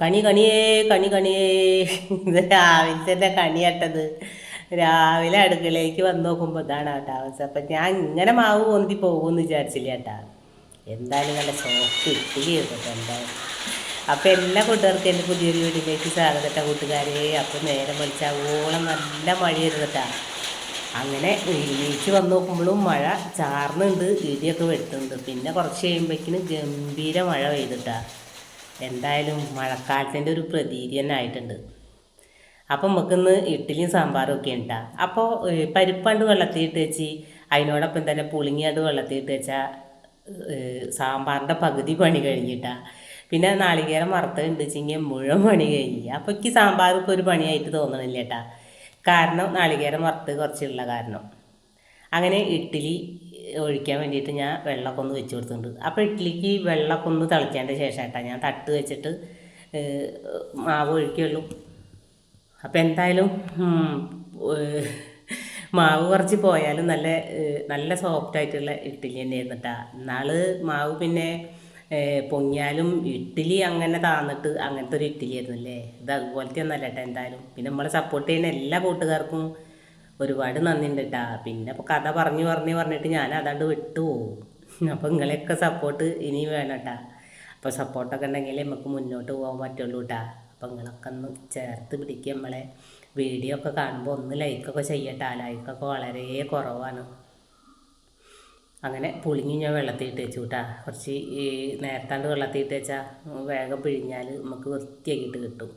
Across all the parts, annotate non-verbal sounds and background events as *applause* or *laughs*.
കണി കണിയേ കണി കണിയേ. രാവിലത്തെ കണിയട്ടത്. രാവിലെ അടുക്കളയിലേക്ക് വന്ന് നോക്കുമ്പോൾ ഇതാണ് കേട്ടോ അവസ്ഥ. അപ്പം ഞാൻ ഇങ്ങനെ മാവ് പൊന്തി പോകുമെന്ന് വിചാരിച്ചില്ല കേട്ടാ. എന്തായാലും നല്ല സോഫ്റ്റ് ഇട്ടി കേട്ടോ എന്തായാലും. അപ്പം എല്ലാ കൂട്ടുകാർക്കും എന്റെ പുതിയൊരു വീട്ടിലേക്ക് സ്വാഗതട്ട കൂട്ടുകാരെ. അപ്പം വിളിച്ചാൽ ഓളം നല്ല മഴ ഇരുന്നിട്ടാ അങ്ങനെ വീഴ്ച വന്ന് നോക്കുമ്പോഴും മഴ ചാർന്നുണ്ട് ഇടിയൊക്കെ വെട്ടുന്നുണ്ട്. പിന്നെ കുറച്ച് കഴിയുമ്പോഴേക്കിന് ഗംഭീര മഴ പെയ്തിട്ടാ എന്തായാലും മഴക്കാലത്തിന്റെ ഒരു പ്രതീതി തന്നെ ആയിട്ടുണ്ട്. അപ്പം നമുക്കിന്ന് ഇഡ്ഡലിയും സാമ്പാറും ഒക്കെ ഉണ്ടാ അപ്പോൾ പരിപ്പണ്ട് വെള്ളത്തിയിട്ട് വെച്ച് അതിനോടൊപ്പം തന്നെ പുളിങ്ങിയാണ്ട് വെള്ളത്തിയിട്ട് വെച്ചാൽ സാമ്പാറിന്റെ പകുതി പണി കഴിഞ്ഞിട്ടാ പിന്നെ നാളികേരം വറുത്തുണ്ട് വെച്ചെങ്കിൽ മുഴുവൻ പണി കഴിഞ്ഞ്. അപ്പോൾ എനിക്ക് സാമ്പാർ ഇപ്പോൾ ഒരു പണിയായിട്ട് തോന്നണില്ല കേട്ടാ കാരണം നാളികേരം വറുത്ത് കുറച്ചുള്ള കാരണം. അങ്ങനെ ഇഡ്ഡലി ഒഴിക്കാൻ വേണ്ടിയിട്ട് ഞാൻ വെള്ളക്കൊന്ന് വെച്ച് കൊടുത്തിട്ടുണ്ട്. അപ്പോൾ ഇഡ്ഡലിക്ക് വെള്ളമൊക്കെ ഒന്ന് തിളച്ചതിന്റെ ശേഷം കേട്ടോ ഞാൻ തട്ട് വെച്ചിട്ട് മാവ് ഒഴിക്കുള്ളൂ. അപ്പോൾ എന്തായാലും മാവ് കുറച്ച് പോയാലും നല്ല നല്ല സോഫ്റ്റ് ആയിട്ടുള്ള ഇഡ്ഡലി തന്നെയായിരുന്നു കേട്ടോ ഇന്നാൾ മാവ് പിന്നെ പൊങ്ങിയാലും ഇഡ്ഡലി അങ്ങനെ താന്നിട്ട് അങ്ങനത്തെ ഒരു ഇഡ്ഡലി ആയിരുന്നില്ലേ? ഇത് അതുപോലത്തെ ഒന്നല്ല കേട്ടോ എന്തായാലും. പിന്നെ നമ്മളെ സപ്പോർട്ട് ചെയ്യുന്ന എല്ലാ കൂട്ടുകാർക്കും ഒരുപാട് നന്ദിയുണ്ട് കേട്ടാ പിന്നെ ഇപ്പോൾ കഥ പറഞ്ഞു പറഞ്ഞു പറഞ്ഞിട്ട് ഞാൻ അതാണ്ട് വിട്ടു പോകും അപ്പോൾ നിങ്ങളെയൊക്കെ സപ്പോർട്ട് ഇനി വേണം കേട്ടാ അപ്പോൾ സപ്പോർട്ടൊക്കെ ഉണ്ടെങ്കിൽ നമുക്ക് മുന്നോട്ട് പോകാൻ പറ്റുള്ളൂ കേട്ടാ അപ്പോൾ നിങ്ങളൊക്കെ ഒന്ന് ചേർത്ത് പിടിക്കുക നമ്മളെ. വീഡിയോ ഒക്കെ കാണുമ്പോൾ ഒന്ന് ലൈക്കൊക്കെ ചെയ്യട്ടാ. ലൈക്കൊക്കെ വളരെ കുറവാണ്. അങ്ങനെ പുളിങ്ങി ഞാൻ വെള്ളത്തിൽ ഇട്ട് വെച്ചു കേട്ടാ കുറച്ച് ഈ നേരത്താണ്ട് വെള്ളത്തിൽ ഇട്ട് വെച്ചാൽ വേഗം പിഴിഞ്ഞാൽ നമുക്ക് വൃത്തിയാക്കിയിട്ട് കിട്ടും.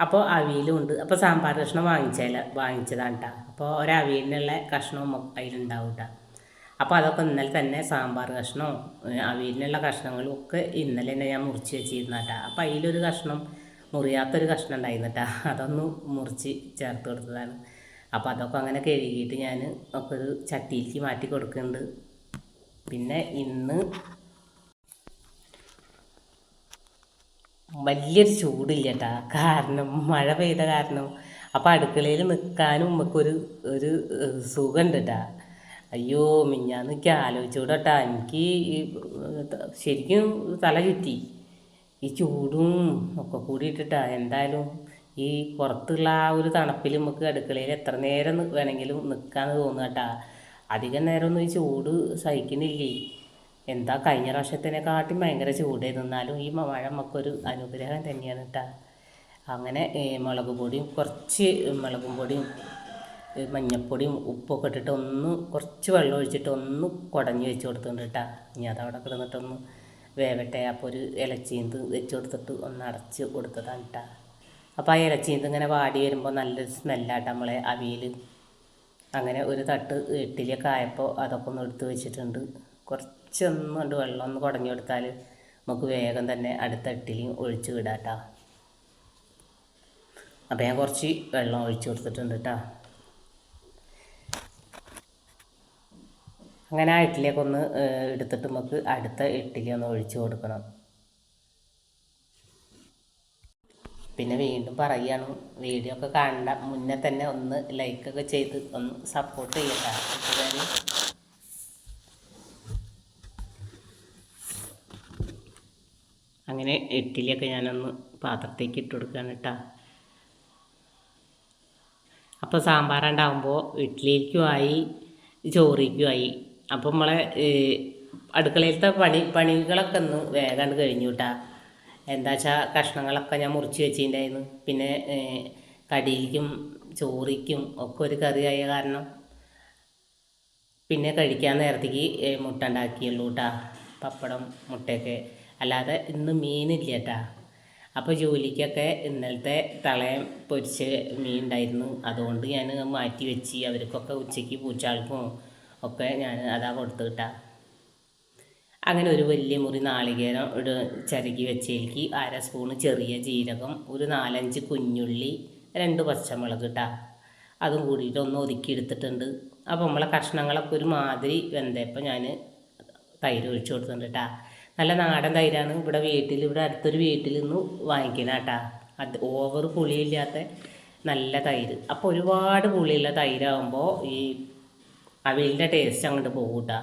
അപ്പോൾ അവിയലും ഉണ്ട്. അപ്പോൾ സാമ്പാർ കഷ്ണം വാങ്ങിച്ചാൽ വാങ്ങിച്ചതാണ് കേട്ടോ അപ്പോൾ ഒരവിയലിനുള്ള കഷ്ണവും അതിലുണ്ടാവും കേട്ടോ അപ്പോൾ അതൊക്കെ ഇന്നലെ തന്നെ സാമ്പാർ കഷ്ണവും അവിയലിനുള്ള കഷ്ണങ്ങളും ഒക്കെ ഇന്നലെ തന്നെ ഞാൻ മുറിച്ച് വെച്ചിരുന്ന കേട്ടോ അപ്പോൾ അതിലൊരു കഷ്ണം മുറിയാത്തൊരു കഷ്ണം ഉണ്ടായിരുന്നു കേട്ടോ *laughs* അതൊന്ന് മുറിച്ച് ചേർത്ത് കൊടുത്തതാണ്. അപ്പോൾ അതൊക്കെ അങ്ങനെ കഴുകിയിട്ട് ഞാൻ ഒക്കെ ഒരു ചട്ടിയിലേക്ക് മാറ്റി കൊടുക്കുന്നുണ്ട്. പിന്നെ ഇന്ന് വലിയൊരു ചൂടില്ല കേട്ടാ കാരണം മഴ പെയ്ത കാരണം. അപ്പം അടുക്കളയിൽ നിൽക്കാനും നമുക്കൊരു ഒരു സുഖമുണ്ട് കേട്ടാ അയ്യോ മിഞ്ഞാന്ന് എനിക്ക് ആലോചിച്ചൂടട്ടാ. എനിക്ക് ശരിക്കും തല ചുറ്റി. ഈ ചൂടും ഒക്കെ കൂടി ഇട്ടിട്ടാ എന്തായാലും ഈ പുറത്തുള്ള ആ ഒരു തണുപ്പിൽ നമുക്ക് അടുക്കളയിൽ എത്ര നേരം വേണമെങ്കിലും നിൽക്കാമെന്ന് തോന്നുക കേട്ടാ അധികം നേരമൊന്നും ഈ ചൂട് സഹിക്കുന്നില്ലേ. എന്താ കഴിഞ്ഞ പ്രാവശ്യത്തിനെക്കാട്ടും ഭയങ്കര ചൂടായിരുന്നു. എന്നാലും ഈ മഴ നമുക്കൊരു അനുഗ്രഹം തന്നെയാണ് കേട്ടാ അങ്ങനെ മുളക് പൊടിയും കുറച്ച് മുളകും പൊടിയും മഞ്ഞപ്പൊടിയും ഉപ്പൊക്കെ ഇട്ടിട്ട് ഒന്ന് കുറച്ച് വെള്ളം ഒഴിച്ചിട്ട് ഒന്ന് കുടഞ്ഞ് വെച്ച് കൊടുത്തിട്ടുണ്ട് കേട്ടാ ഇനി അതവിടെ കിടന്നിട്ടൊന്ന് വേവട്ടെ. അപ്പോൾ ഒരു ഇലച്ചീന്ത് വെച്ച് കൊടുത്തിട്ട് ഒന്ന് അടച്ച് കൊടുത്തതാണ് കേട്ടാ അപ്പോൾ ആ ഇലച്ചീന്ത് ഇങ്ങനെ വാടി വരുമ്പോൾ നല്ലൊരു സ്മെല്ലാട്ടോ നമ്മളെ അവിയൽ. അങ്ങനെ ഒരു തട്ട് ഇഡ്ഡലിയൊക്കെ ആയപ്പോൾ അതൊക്കെ ഒന്ന് എടുത്ത് വെച്ചിട്ടുണ്ട്. കുറച്ചൊന്നും കൊണ്ട് വെള്ളം ഒന്ന് കുടഞ്ഞു കൊടുത്താൽ നമുക്ക് വേഗം തന്നെ അടുത്ത ഇട്ടിൽ ഒഴിച്ച് വിടാട്ടോ. അപ്പോൾ ഞാൻ കുറച്ച് വെള്ളം ഒഴിച്ചു കൊടുത്തിട്ടുണ്ട് കേട്ടോ അങ്ങനെ ആ ഇഡ്ഡലിയൊക്കെ എടുത്തിട്ട് നമുക്ക് അടുത്ത ഇഡ്ഡലി ഒന്ന് ഒഴിച്ചു കൊടുക്കണം. പിന്നെ വീണ്ടും പറയുകയാണ് വീഡിയോ ഒക്കെ കാണണ്ട. മുന്നേ തന്നെ ഒന്ന് ലൈക്കൊക്കെ ചെയ്ത് ഒന്ന് സപ്പോർട്ട് ചെയ്യട്ടാ. അങ്ങനെ ഇഡ്ഡലിയൊക്കെ ഞാനൊന്ന് പാത്രത്തേക്ക് ഇട്ട് കൊടുക്കുകയാണ് കേട്ടോ. അപ്പോൾ സാമ്പാറുണ്ടാകുമ്പോൾ ഇഡ്ഡലിക്കുമായി ചോറിക്കുമായി അപ്പോൾ നമ്മളെ അടുക്കളയിലത്തെ പണി പണികളൊക്കെ ഒന്ന് വേഗം കഴിഞ്ഞു കേട്ടാ. എന്താ വെച്ചാൽ കഷ്ണങ്ങളൊക്കെ ഞാൻ മുറിച്ച് വെച്ചിട്ടുണ്ടായിരുന്നു. പിന്നെ കടിയിലേക്കും ചോറിക്കും ഒക്കെ ഒരു കറിയായ കാരണം പിന്നെ കഴിക്കാൻ നേരത്തേക്ക് മുട്ട ഉണ്ടാക്കിയുള്ളൂ കേട്ടാ. പപ്പടം മുട്ടയൊക്കെ അല്ലാതെ ഇന്ന് മീനില്ല കേട്ടാ അപ്പോൾ ജോലിക്കൊക്കെ ഇന്നലത്തെ തളയം പൊരിച്ച് മീൻ ഉണ്ടായിരുന്നു അതുകൊണ്ട് ഞാൻ മാറ്റി വെച്ച് അവർക്കൊക്കെ ഉച്ചയ്ക്ക് പൂച്ചാൾക്കും ഒക്കെ ഞാൻ അതാ കൊടുത്തു കിട്ടാ അങ്ങനെ ഒരു വലിയ മുറി നാളികേരം ഇട ചിരകി വെച്ചേക്ക് അര സ്പൂണ് ചെറിയ ജീരകം ഒരു നാലഞ്ച് കുഞ്ഞുള്ളി രണ്ട് പച്ചമുളക് ഇട്ടാ അതും കൂടിയിട്ട് ഒന്ന് ഒതുക്കി എടുത്തിട്ടുണ്ട്. അപ്പോൾ നമ്മളെ കഷ്ണങ്ങളൊക്കെ ഒരു മാതിരി വെന്തപ്പോൾ ഞാൻ തൈര് ഒഴിച്ചു കൊടുത്തിട്ടുണ്ട് കേട്ടാ നല്ല നാടൻ തൈരാണ്. ഇവിടെ വീട്ടിൽ ഇവിടെ അടുത്തൊരു വീട്ടിൽ നിന്ന് വാങ്ങിക്കണം കേട്ടാ. അത് ഓവർ പുളിയില്ലാത്ത നല്ല തൈര്. അപ്പോൾ ഒരുപാട് പുളിയുള്ള തൈരാകുമ്പോൾ ഈ അവിയലിന്റെ ടേസ്റ്റ് അങ്ങോട്ട് പോകും കേട്ടോ.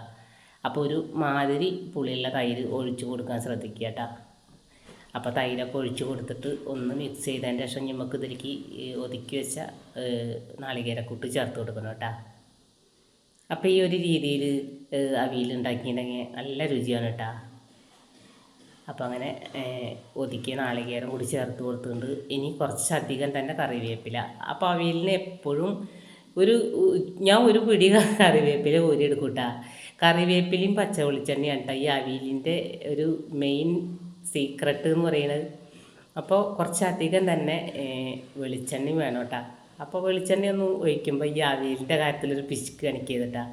അപ്പോൾ ഒരു മാതിരി പുളിയുള്ള തൈര് ഒഴിച്ചു കൊടുക്കാൻ ശ്രദ്ധിക്കുക കേട്ടോ. അപ്പോൾ തൈരൊക്കെ ഒഴിച്ചു കൊടുത്തിട്ട് ഒന്ന് മിക്സ് ചെയ്തതിന്റെ ശേഷം നമുക്ക് ഇതിലേക്ക് ഒതുക്കി വെച്ച നാളികേരക്കൂട്ട് ചേർത്ത് കൊടുക്കണം കേട്ടോ. അപ്പോൾ ഈ ഒരു രീതിയിൽ അവിയിലുണ്ടാക്കിയിട്ടുണ്ടെങ്കിൽ നല്ല രുചിയാണ് കേട്ടോ. അപ്പോൾ അങ്ങനെ ഒതുക്കിയ നാളികേരം കൂടി ചേർത്ത് കൊടുത്തുകൊണ്ട് ഇനി കുറച്ചധികം തന്നെ കറിവേപ്പില. അപ്പോൾ അവിയലിന് എപ്പോഴും ഒരു ഞാൻ ഒരു പിടി കറിവേപ്പില കോരി എടുക്കൂട്ടാ കറിവേപ്പിലയും പച്ച വെളിച്ചെണ്ണയാണ് കേട്ടോ ഈ അവിയലിന്റെ ഒരു മെയിൻ സീക്രട്ട് എന്ന് പറയുന്നത് അപ്പോൾ കുറച്ചധികം തന്നെ വെളിച്ചെണ്ണയും വേണം കേട്ടോ അപ്പോൾ വെളിച്ചെണ്ണ ഒന്ന് ഒഴിക്കുമ്പോൾ ഈ അവിയലിന്റെ കാര്യത്തിലൊരു പിശുക്ക് കണക്ക് ചെയ്തിട്ടാ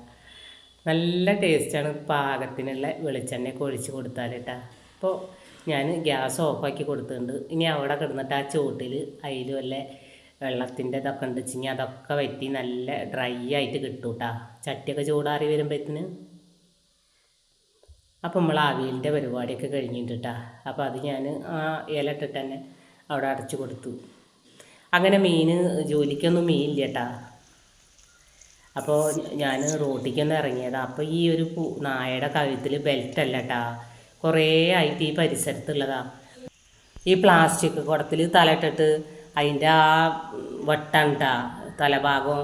നല്ല ടേസ്റ്റാണ് പാകത്തിനുള്ള വെളിച്ചെണ്ണയൊക്കെ ഒഴിച്ച് കൊടുത്താൽ കേട്ടാ അപ്പോൾ ഞാൻ ഗ്യാസ് ഓഫാക്കി കൊടുത്തിട്ടുണ്ട്. ഇനി അവിടെ കിടന്നിട്ട് ആ ചൂട്ടിൽ അതിൽ വല്ല വെള്ളത്തിന്റെ ഇതൊക്കെ ഉണ്ട് വെച്ചെങ്കിൽ അതൊക്കെ വറ്റി നല്ല ഡ്രൈ ആയിട്ട് കിട്ടും കേട്ടാ ചട്ടിയൊക്കെ ചൂടാറി വരുമ്പോഴത്തേന് അപ്പോൾ നമ്മൾ അവിയലിന്റെ പരിപാടിയൊക്കെ കഴിഞ്ഞിട്ട് കേട്ടാ അപ്പോൾ അത് ഞാൻ ആ ഇല ഇട്ടിട്ട് തന്നെ അവിടെ അടച്ചു കൊടുത്തു. അങ്ങനെ മീൻ ജോലിക്കൊന്നും മീനില്ല കേട്ടാ അപ്പോൾ ഞാൻ റോട്ടിക്കൊന്ന് ഇറങ്ങിയതാണ് അപ്പോൾ ഈ ഒരു നായയുടെ കഴുത്തിൽ ബെൽറ്റ് അല്ല കേട്ടാ കുറേ ആയിട്ട് ഈ പരിസരത്തുള്ളതാണ് ഈ പ്ലാസ്റ്റിക് കുടത്തിൽ തലയിട്ടിട്ട് അതിന്റെ ആ വട്ടാണ് ട്ടാ തലഭാഗം.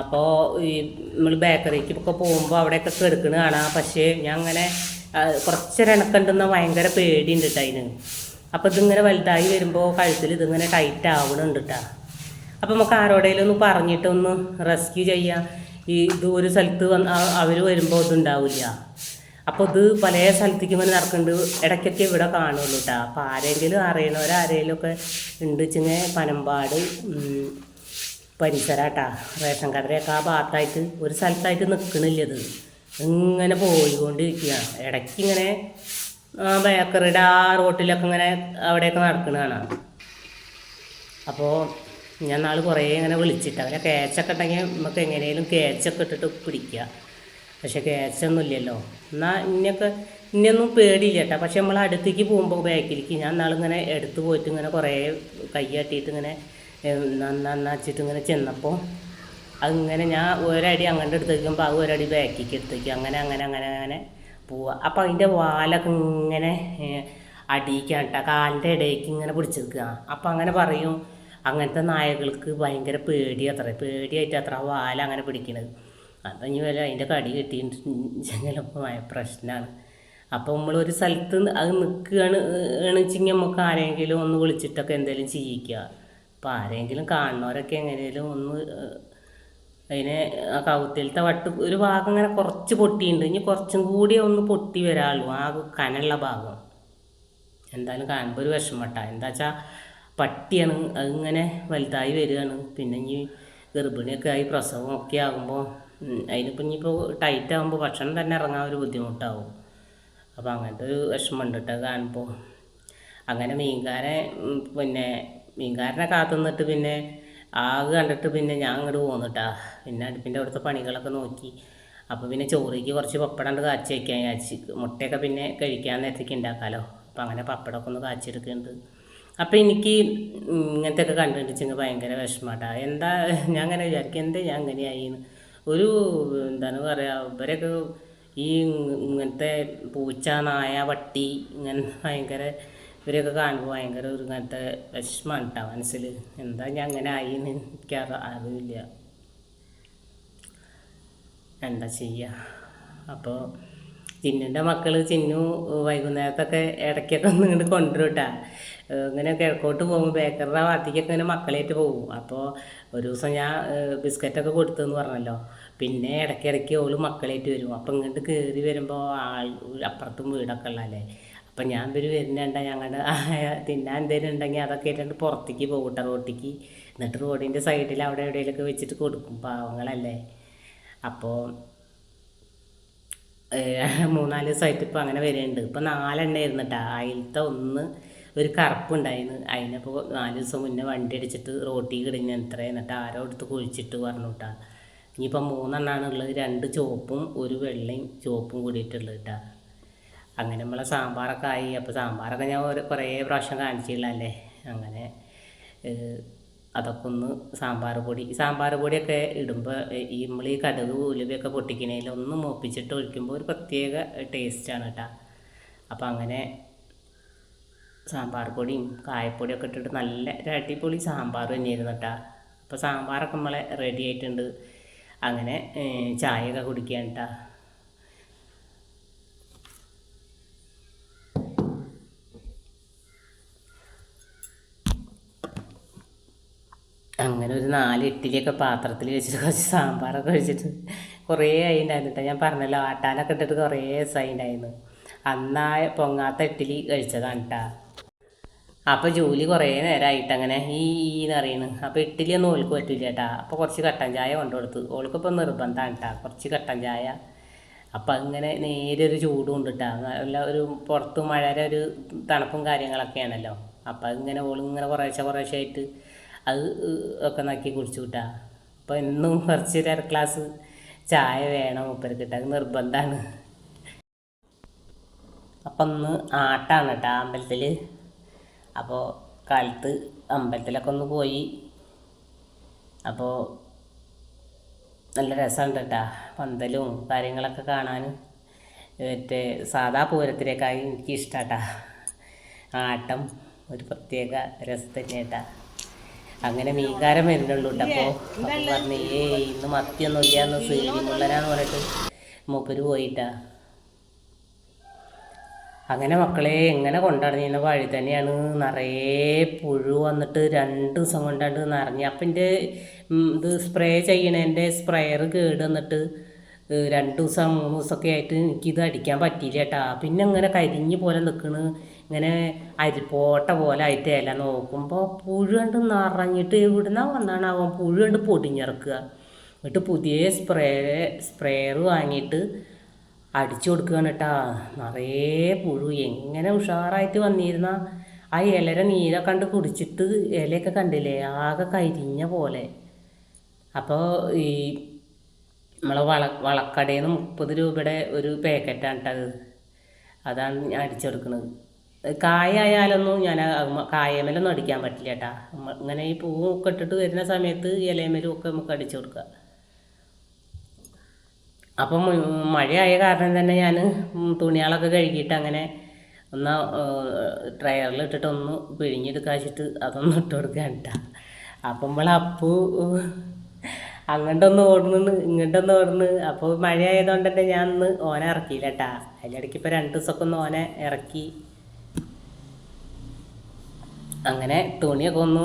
അപ്പോൾ ഈ നമ്മൾ ബേക്കറിക്ക് ഒക്കെ പോകുമ്പോൾ അവിടെയൊക്കെ കെടുക്കണ കാണാം. പക്ഷേ ഞാൻ അങ്ങനെ കുറച്ചൊരു ഇണക്കണ്ടെന്ന ഭയങ്കര പേടിയുണ്ട് കേട്ടോ അതിന് അപ്പോൾ ഇതിങ്ങനെ വലുതായി വരുമ്പോൾ കഴുത്തിൽ ഇതിങ്ങനെ ടൈറ്റ് ആവണുണ്ട് കേട്ടോ അപ്പോൾ നമുക്ക് ആരോടെങ്കിലും ഒന്ന് പറഞ്ഞിട്ടൊന്ന് റെസ്ക്യൂ ചെയ്യാം. ഈ ഇത് ഒരു സ്ഥലത്ത് വന്ന് അവർ വരുമ്പോൾ ഇതുണ്ടാവില്ല. അപ്പോൾ ഇത് പല സ്ഥലത്തേക്ക് ഇങ്ങനെ നടക്കുന്നുണ്ട്. ഇടയ്ക്കൊക്കെ ഇവിടെ കാണുള്ളൂ കേട്ടോ അപ്പോൾ ആരെങ്കിലും അറിയണവരാരെങ്കിലും ഒക്കെ ഉണ്ട് വെച്ചിങ്ങനെ പനമ്പാട് പരിസര പരിസരാട്ടാ റേഷൻ കടയൊക്കെ ആ ഭാഗത്തായിട്ട് ഒരു സ്ഥലത്തായിട്ട് നിൽക്കണില്ല ഇത്. ഇങ്ങനെ പോയിക്കൊണ്ടിരിക്കുകയാണ് ഇടയ്ക്ക് ഇങ്ങനെ ബേക്കറിയുടെ ആ റോട്ടിലൊക്കെ ഇങ്ങനെ അവിടെയൊക്കെ നടക്കുന്നതാണ് അപ്പോൾ ഞാൻ നാൾ കുറേ ഇങ്ങനെ വിളിച്ചിട്ട് അവരെ കേച്ചൊക്കെ ഉണ്ടെങ്കിൽ നമുക്ക് എങ്ങനെയും കേച്ചൊക്കെ ഇട്ടിട്ട് പിടിക്കുക പക്ഷെ കേച്ചൊന്നും ഇല്ലല്ലോ എന്നാൽ ഇന്നൊക്കെ ഇന്നൊന്നും പേടിയില്ല കേട്ടോ. പക്ഷെ നമ്മൾ അടുത്തേക്ക് പോകുമ്പോൾ ബാക്കിലേക്ക് ഞാൻ നാളിങ്ങനെ എടുത്തു പോയിട്ട് ഇങ്ങനെ കുറേ കൈ കട്ടിയിട്ട് ഇങ്ങനെ നന്നാച്ചിട്ട് ഇങ്ങനെ ചെന്നപ്പോൾ അങ്ങനെ ഞാൻ ഒരടി അങ്ങോട്ട് എടുത്ത് വയ്ക്കുമ്പോൾ അത് ഒരടി ബാക്കിക്ക് എടുത്ത് വയ്ക്കും അങ്ങനെ അങ്ങനെ അങ്ങനെ അങ്ങനെ പോവുക അപ്പം അതിന്റെ വാലൊക്കെ ഇങ്ങനെ അടിയിക്കാൻ കേട്ടോ കാലിന്റെ ഇടയ്ക്ക് ഇങ്ങനെ പിടിച്ചെടുക്കുക. അപ്പം അങ്ങനെ പറയും അങ്ങനത്തെ നായകൾക്ക് ഭയങ്കര പേടി അത്ര. പേടിയായിട്ട് അത്ര വാല അങ്ങനെ പിടിക്കണത്. അപ്പം ഇനി വല്ല അതിന്റെ കടി കിട്ടിയിട്ടുണ്ടെങ്കിൽ പ്രശ്നമാണ് അപ്പോൾ നമ്മളൊരു സ്ഥലത്ത് നി- അത് നിൽക്കുകയാണ് എണിച്ചെങ്കിൽ നമുക്ക് ആരെങ്കിലും ഒന്ന് വിളിച്ചിട്ടൊക്കെ എന്തെങ്കിലും ചെയ്യിക്കുക അപ്പോൾ ആരെങ്കിലും കാണുന്നവരൊക്കെ എങ്ങനെയെങ്കിലും ഒന്ന് അതിനെ ആ കൗത്തിലത്തെ വട്ട് ഒരു ഭാഗം ഇങ്ങനെ കുറച്ച് പൊട്ടിയിട്ടുണ്ട് ഇനി കുറച്ചും കൂടി ഒന്ന് പൊട്ടി വരാളൂ ആ കനുള്ള ഭാഗം. എന്തായാലും കാണുമ്പോൾ ഒരു വിഷമട്ടാ. എന്താ വെച്ചാൽ പട്ടിയാണ് അതിങ്ങനെ വലുതായി വരികയാണ് പിന്നെ ഇനി ഗർഭിണിയൊക്കെ ആയി പ്രസവം ഒക്കെ ആകുമ്പോൾ അതിനിപ്പോൾ ഇനിയിപ്പോൾ ടൈറ്റ് ആകുമ്പോൾ ഭക്ഷണം തന്നെ ഇറങ്ങാൻ ഒരു ബുദ്ധിമുട്ടാവും. അപ്പോൾ അങ്ങനത്തെ ഒരു വിഷമമുണ്ട് കേട്ടോ കാണുമ്പോൾ അങ്ങനെ മീൻകാരെ പിന്നെ മീൻകാരനെ കാത്തുനിന്നിട്ട് പിന്നെ ആകെ കണ്ടിട്ട് പിന്നെ ഞാൻ അങ്ങോട്ട് പോന്നിട്ടാ പിന്നെ അടുപ്പിന്റെ അവിടുത്തെ പണികളൊക്കെ നോക്കി. അപ്പോൾ പിന്നെ ചോറിക്ക് കുറച്ച് പപ്പടം കാച്ചി വയ്ക്കാൻ കാച്ചി മുട്ടയൊക്കെ പിന്നെ കഴിക്കാൻ നേരത്തേക്ക് ഉണ്ടാക്കാമല്ലോ അപ്പോൾ അങ്ങനെ പപ്പടമൊക്കെ ഒന്ന് കാച്ചെടുക്കുന്നുണ്ട് അപ്പോൾ എനിക്ക് ഇങ്ങനത്തെയൊക്കെ കണ്ടുപിടിച്ചെങ്കിൽ ഭയങ്കര വിഷമാട്ടാ എന്താ ഞാൻ അങ്ങനെ വിചാരിക്കും എന്താ ഞാൻ അങ്ങനെയായിന്ന് ഒരു എന്താണ് പറയുക ഇവരൊക്കെ ഈ ഇങ്ങനത്തെ പൂച്ച നായ പട്ടി ഇങ്ങനെ ഭയങ്കര ഇവരെയൊക്കെ കാണുമ്പോൾ ഭയങ്കര ഒരു ഇങ്ങനത്തെ വിഷമമാണ് കേട്ടോ മനസ്സിൽ എന്താ ഞാൻ അങ്ങനെ ആയി എനിക്ക് അറിവില്ല. അറിയില്ല എന്താ ചെയ്യുക അപ്പോൾ ചിന്നുന്റെ മക്കൾ ചിന്നു വൈകുന്നേരത്തൊക്കെ ഇടയ്ക്കൊക്കെ ഒന്ന് ഇങ്ങോട്ട് കൊണ്ടുവരും കേട്ടാ ഇങ്ങനെ കിഴക്കോട്ട് പോകുമ്പോൾ ബേക്കറുടെ ഭാഗത്തേക്കൊക്കെ ഇങ്ങനെ മക്കളായിട്ട് പോകും. അപ്പോൾ ഒരു ദിവസം ഞാൻ ബിസ്ക്കറ്റൊക്കെ കൊടുത്തെന്ന് പറഞ്ഞല്ലോ. പിന്നെ ഇടയ്ക്കിടയ്ക്ക് ഓൾ മക്കളായിട്ട് വരും. അപ്പം ഇങ്ങോട്ട് കയറി വരുമ്പോൾ ആൾ അപ്പുറത്തും വീടൊക്കെ ഉള്ളതല്ലേ. അപ്പം ഞാൻ ഇവർ വരുന്നുണ്ട ഞങ്ങളുടെ തിന്നാൻ എന്തെങ്കിലും ഉണ്ടെങ്കിൽ അതൊക്കെ ഇട്ടിട്ട് പുറത്തേക്ക് പോകട്ടെ കേട്ടോ റോട്ടിക്ക്. എന്നിട്ട് റോഡിന്റെ സൈഡിൽ അവിടെ എവിടെയെങ്കിലൊക്കെ വെച്ചിട്ട് കൊടുക്കും പാവങ്ങളല്ലേ. അപ്പോൾ മൂന്നാൽ ദിവസമായിട്ട് ഇപ്പോൾ അങ്ങനെ വരുന്നുണ്ട് ഇപ്പോൾ നാലെണ്ണ ഇരുന്നിട്ടാ അതിലത്തെ ഒന്ന് ഒരു കറുപ്പുണ്ടായിരുന്നു അതിനിപ്പോൾ നാല് ദിവസം മുന്നേ വണ്ടി അടിച്ചിട്ട് റോട്ടിൽ കിടഞ്ഞ് എത്ര എന്നിട്ട് ആരോ എടുത്ത് കുഴിച്ചിട്ട് പറഞ്ഞു കേട്ടാ ഇനിയിപ്പം മൂന്നെണ്ണമാണ് ഉള്ളത് രണ്ട് ചുവപ്പും ഒരു വെള്ളയും ചുവപ്പും കൂടിയിട്ടുള്ളത് കേട്ടാ അങ്ങനെ നമ്മളെ സാമ്പാറൊക്കെ ആയി. അപ്പോൾ സാമ്പാറൊക്കെ ഞാൻ കുറേ പ്രാവശ്യം കാണിച്ചില്ലല്ലേ അങ്ങനെ അതൊക്കെ ഒന്ന് സാമ്പാർ പൊടി. സാമ്പാർ പൊടിയൊക്കെ ഇടുമ്പോൾ ഈ നമ്മൾ ഈ കടുക് ഉലുവയൊക്കെ പൊട്ടിക്കണേൽ ഒന്ന് മൂപ്പിച്ചിട്ട് ഒഴിക്കുമ്പോൾ ഒരു പ്രത്യേക ടേസ്റ്റാണ് കേട്ടോ അപ്പോൾ അങ്ങനെ സാമ്പാർ പൊടിയും കായപ്പൊടിയൊക്കെ ഇട്ടിട്ട് നല്ല ഒരു അടിപൊളി സാമ്പാർ തന്നെയായിരുന്നു കേട്ടോ. അപ്പോൾ സാമ്പാറൊക്കെ നമ്മളെ റെഡി ആയിട്ടുണ്ട്. അങ്ങനെ ചായയൊക്കെ കുടിക്കാൻ കേട്ടോ. അങ്ങനെ ഒരു നാല് ഇഡ്ഡലിയൊക്കെ പാത്രത്തിൽ വെച്ചിട്ട് കുറച്ച് സാമ്പാറൊക്കെ വെച്ചിട്ട് കുറേ ആയി ഉണ്ടായിരുന്നു കേട്ടോ. ഞാൻ പറഞ്ഞല്ലോ ആട്ടാനൊക്കെ ഇട്ടിട്ട് കുറേ ദിവസമായി ഉണ്ടായിരുന്നു അന്നാ പൊങ്ങാത്ത ഇഡ്ഡലി കഴിച്ചതാണ് കേട്ടോ. അപ്പോൾ ജോലി കുറേ നേരമായിട്ട് അങ്ങനെ ഈ എന്ന് പറയുന്നു അപ്പോൾ ഇഡ്ഡലി ഒന്നും ഓൾക്ക് പറ്റില്ല കേട്ടാ അപ്പോൾ കുറച്ച് കട്ടൻ ചായ കൊണ്ടുകൊടുത്തു. ഓൾക്കിപ്പോൾ നിർബന്ധമാണ് കേട്ടാ കുറച്ച് കട്ടൻ ചായ. അപ്പം അങ്ങനെ നേരെ ഒരു ചൂട് ഉണ്ട് കേട്ടോ നല്ല ഒരു പുറത്ത് മഴയുടെ ഒരു തണുപ്പും കാര്യങ്ങളൊക്കെയാണല്ലോ അപ്പം അതിങ്ങനെ ഓളിങ്ങനെ കുറേശ്ശെ കുറേശ്ശെ ആയിട്ട് അത് ഒക്കെ നോക്കി കുടിച്ചു കിട്ടാ അപ്പോൾ എന്നും കുറച്ച് ഒരു ഗ്ലാസ് ചായ വേണം മുപ്പർക്ക് കിട്ടാൻ നിർബന്ധമാണ് അപ്പം ഒന്ന് ആട്ടാണ് കേട്ടോ അമ്പലത്തിൽ അപ്പോൾ കാലത്ത് അമ്പലത്തിലൊക്കെ ഒന്ന് പോയി. അപ്പോൾ നല്ല രസമുണ്ട് കേട്ടാ പന്തലും കാര്യങ്ങളൊക്കെ കാണാൻ മറ്റേ സാധാ പൂരത്തിലേക്കായി എനിക്ക് ഇഷ്ടാട്ടാ ആട്ടം ഒരു പ്രത്യേക രസം തന്നെ കേട്ടാ അങ്ങനെ മീൻകാരം വരുന്നുള്ളൂ കേട്ടോ അപ്പോൾ പറഞ്ഞു ഏയ് ഇന്ന് മത്തിയൊന്നും ഇല്ലാന്ന് സീലിമുള്ളനാന്ന് പറഞ്ഞിട്ട് മൂപ്പര് പോയിട്ടാ. അങ്ങനെ മക്കളെ എങ്ങനെ കൊണ്ടുനടന്നിരുന്ന വഴി തന്നെയാണ് നിറയെ പുഴു വന്നിട്ട് രണ്ട് ദിവസം കൊണ്ടാണ്ട് നിറഞ്ഞ്. അപ്പം എന്റെ ഇത് സ്പ്രേ ചെയ്യണേന്റെ സ്പ്രേയർ കേട് വന്നിട്ട് രണ്ട് ദിവസം മൂന്ന് ദിവസമൊക്കെ ആയിട്ട് എനിക്കിത് അടിക്കാൻ പറ്റിയില്ല കേട്ടാ. പിന്നെ ഇങ്ങനെ കരിഞ്ഞ് പോലെ നിൽക്കണ്. ഇങ്ങനെ അരിപ്പോട്ട പോലെ ആയിട്ട് ഇല നോക്കുമ്പോൾ പുഴു കണ്ട് നിറഞ്ഞിട്ട് വന്നാണ് അവൻ പുഴു കണ്ട് പൊടിഞ്ഞിറക്കുക. എന്നിട്ട് പുതിയ സ്പ്രേ സ്പ്രേയർ വാങ്ങിയിട്ട് അടിച്ചു കൊടുക്കുകയാണ് കേട്ടാ നിറയെ പുഴു. എങ്ങനെ ഉഷാറായിട്ട് വന്നിരുന്ന. ആ ഇലര നീരെ കണ്ട് കുടിച്ചിട്ട് ഇലയൊക്കെ കണ്ടില്ലേ? ആകെ കരിഞ്ഞ പോലെ. അപ്പോൾ ഈ നമ്മളെ വള വളക്കടയിൽ നിന്ന് മുപ്പത് രൂപയുടെ ഒരു പാക്കറ്റാണ് കേട്ടത് അതാണ് ഞാൻ അടിച്ചെടുക്കുന്നത് കായായാലൊന്നും ഞാൻ കായമേലൊന്നും അടിക്കാൻ പറ്റില്ല കേട്ടാ ഇങ്ങനെ ഈ പൂവൊക്കെ ഇട്ടിട്ട് വരുന്ന സമയത്ത് ഇലയമേലും ഒക്കെ നമുക്ക് അടിച്ചു കൊടുക്കുക. അപ്പം മഴയായ കാരണം തന്നെ ഞാൻ തുണികളൊക്കെ കഴുകിയിട്ട് അങ്ങനെ ഒന്ന് ഡ്രയറിൽ ഇട്ടിട്ട് ഒന്ന് പിഴിഞ്ഞെടുക്കാച്ചിട്ട് അതൊന്ന് ഇട്ട് കൊടുക്കാൻ കേട്ടാ അപ്പം നമ്മൾ അപ്പു അങ്ങോട്ടൊന്ന് ഓടുന്നു ഇങ്ങോട്ടൊന്ന് ഓടുന്നു. അപ്പോൾ മഴയായതുകൊണ്ട് തന്നെ ഞാൻ ഒന്ന് ഓനെ ഇറക്കിയില്ല കേട്ടാ അതിലിടയ്ക്ക് ഇപ്പോൾ രണ്ട് ദിവസമൊക്കെ ഒന്ന് ഓനെ ഇറക്കി. അങ്ങനെ തുണിയൊക്കെ ഒന്ന്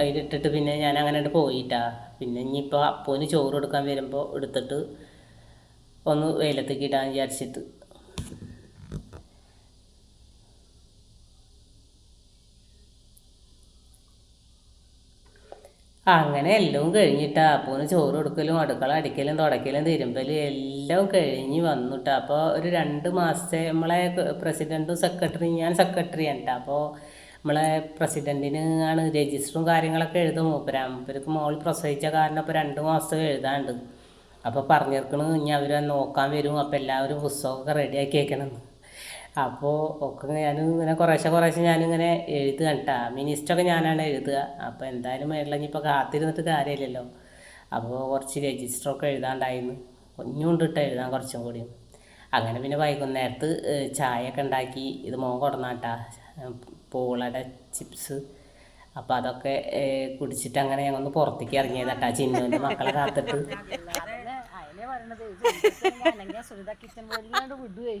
അതിലിട്ടിട്ട് പിന്നെ ഞാൻ അങ്ങനെ പോയിട്ടാ പിന്നെ ഇനിയിപ്പോൾ അപ്പൂന് ചോറ് കൊടുക്കാൻ വരുമ്പോൾ എടുത്തിട്ട് ഒന്ന് വെയിലത്തേക്ക് ഇടാൻ വിചാരിച്ചിട്ട്. അങ്ങനെ എല്ലാം കഴിഞ്ഞിട്ടാ. അപ്പോന്ന് ചോറ് കൊടുക്കലും അടുക്കള അടിക്കലും തുടക്കലും തിരുമ്പലും എല്ലാം കഴിഞ്ഞ് വന്നിട്ട്. അപ്പോൾ ഒരു രണ്ട് മാസത്തെ നമ്മളെ പ്രസിഡന്റും സെക്രട്ടറി ഞാൻ സെക്രട്ടറി കേട്ടോ അപ്പോൾ നമ്മളെ പ്രസിഡന്റിന് ആണ് രജിസ്റ്ററും കാര്യങ്ങളൊക്കെ എഴുതും. മൂപ്പരാ. മൂപ്പർക്ക് മോൾ പ്രസവിച്ച കാരണം ഇപ്പോൾ രണ്ട് മാസം എഴുതാണ്ട് അപ്പോൾ പറഞ്ഞിരിക്കണു ഇനി അവർ നോക്കാൻ വരും. അപ്പോൾ എല്ലാവരും പുസ്തകമൊക്കെ റെഡിയാക്കി വെക്കണമെന്ന് അപ്പോൾ ഒക്കെ ഞാൻ ഇങ്ങനെ കുറേശ്ശെ കുറേശ്ശെ ഞാനിങ്ങനെ എഴുതുക കേട്ടാ മിനിസ്റ്ററൊക്കെ ഞാനാണ് എഴുതുക. അപ്പോൾ എന്തായാലും മേളിൽ ഇനിയിപ്പോൾ കാത്തിരുന്നിട്ട് കാര്യമില്ലല്ലോ. അപ്പോൾ കുറച്ച് രജിസ്റ്ററൊക്കെ എഴുതാണ്ടായിരുന്നു കുഞ്ഞുകൊണ്ട് ഇട്ട് എഴുതാൻ കുറച്ചും കൂടി. അങ്ങനെ പിന്നെ വൈകുന്നേരത്ത് ചായയൊക്കെ ഉണ്ടാക്കി. ഇത് മോൻ കൊടുന്നാട്ടാ പൂളയുടെ ചിപ്സ്. അപ്പോൾ അതൊക്കെ കുടിച്ചിട്ട് അങ്ങനെ ഞങ്ങൾ ഒന്ന് പുറത്തേക്ക് ഇറങ്ങിയതാട്ടാ ചിന്നുവിന്റെ മക്കളെ കാത്തിട്ട്. പറയണത് സുനിത വിടുവേ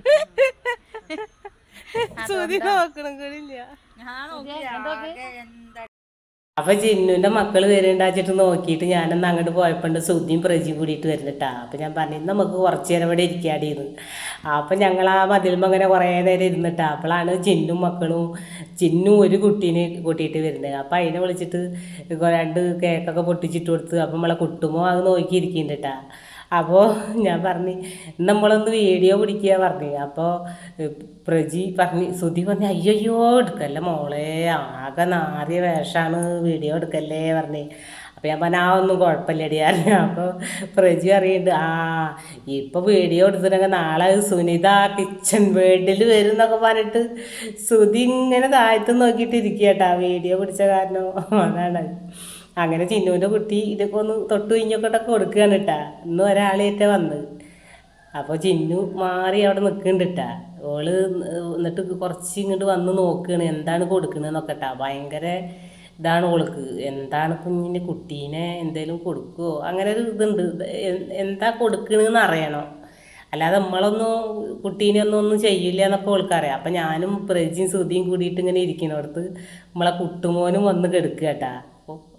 അപ്പൊ ജിന്നുവിന്റെ മക്കൾ വരുന്നുണ്ടാച്ചിട്ട് നോക്കിയിട്ട് ഞാനൊന്ന് അങ്ങോട്ട് പോയപ്പോണ്ട് സുദ്ധിയും പ്രജിയും കൂടിയിട്ട് വരുന്നിട്ടാ. അപ്പൊ ഞാൻ പറഞ്ഞു നമുക്ക് കുറച്ച് നേരം ഇവിടെ ഇരിക്കാടിയിരുന്നു അപ്പൊ ഞങ്ങൾ ആ മതിലുമ്പോ അങ്ങനെ കുറേ നേരം ഇരുന്നിട്ടാ. അപ്പോഴാണ് ചിന്നും മക്കളും ചിന്നും ഒരു കുട്ടീനെ കൂട്ടിയിട്ട് വരുന്നത്. അപ്പൊ അതിനെ വിളിച്ചിട്ട് രണ്ട് കേക്കൊക്കെ പൊട്ടിച്ചിട്ട് കൊടുത്ത് അപ്പൊ നമ്മളെ കുട്ടുമോ അത് നോക്കിയിരിക്കുന്നുണ്ട് കേട്ടാ അപ്പോൾ ഞാൻ പറഞ്ഞു നമ്മളൊന്ന് വീഡിയോ പിടിക്കുക പറഞ്ഞു. അപ്പോൾ പ്രജി പറഞ്ഞു സുധി പറഞ്ഞു അയ്യോ എടുക്കല്ലേ മോളെ ആകെ നാറിയ വേഷമാണ് വീഡിയോ എടുക്കല്ലേ പറഞ്ഞു. അപ്പോൾ ഞാൻ പറഞ്ഞു ആ ഒന്നും കുഴപ്പമില്ലടി പറഞ്ഞു. അപ്പോൾ പ്രജി പറയുന്നുണ്ട് ആ ഇപ്പോൾ വീഡിയോ എടുത്തിട്ടുണ്ടെങ്കിൽ നാളെ സുനിത കിച്ചൺ വേൾഡിൽ വരും എന്നൊക്കെ പറഞ്ഞിട്ട് സുധി ഇങ്ങനെ താഴത്ത് നോക്കിയിട്ട് ഇരിക്കുക കേട്ടോ വീഡിയോ പിടിച്ച കാരണം. അതാണ്. അങ്ങനെ ചിന്നുവിന്റെ കുട്ടി ഇതൊക്കെ ഒന്ന് തൊട്ട് കഴിഞ്ഞൊക്കെ കൊടുക്കുകയാണ് കേട്ടാ ഇന്ന് ഒരാളേറ്റ വന്ന്. അപ്പോൾ ചിന്നു മാറി അവിടെ നിൽക്കുന്നുണ്ട് ഓൾ എന്നിട്ട് കുറച്ച് ഇങ്ങോട്ട് വന്ന് നോക്കുകയാണ് എന്താണ് കൊടുക്കണെന്നൊക്കെ ട്ടാ. ഭയങ്കര ഇതാണ് ഓൾക്ക്. എന്താണ് കുഞ്ഞിന്റെ കുട്ടീനെ എന്തേലും കൊടുക്കുമോ അങ്ങനെ ഒരു ഇതുണ്ട്. എന്താ കൊടുക്കണെന്ന് അറിയണം. അല്ലാതെ നമ്മളൊന്നും കുട്ടീനെ ഒന്നും ഒന്നും ചെയ്യില്ല എന്നൊക്കെ ഓൾക്കറിയാം അപ്പം ഞാനും പ്രജിയും ശ്രുതിയും കൂടിയിട്ട് ഇങ്ങനെ ഇരിക്കുന്നിടത്ത് നമ്മളെ കുട്ടുമോനും വന്ന് കെടുക്കുക കേട്ടാ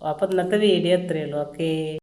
അപ്പോൾ ഇന്നത്തെ വീഡിയോ എത്രയേ ഉള്ളൂ. ഓക്കേ.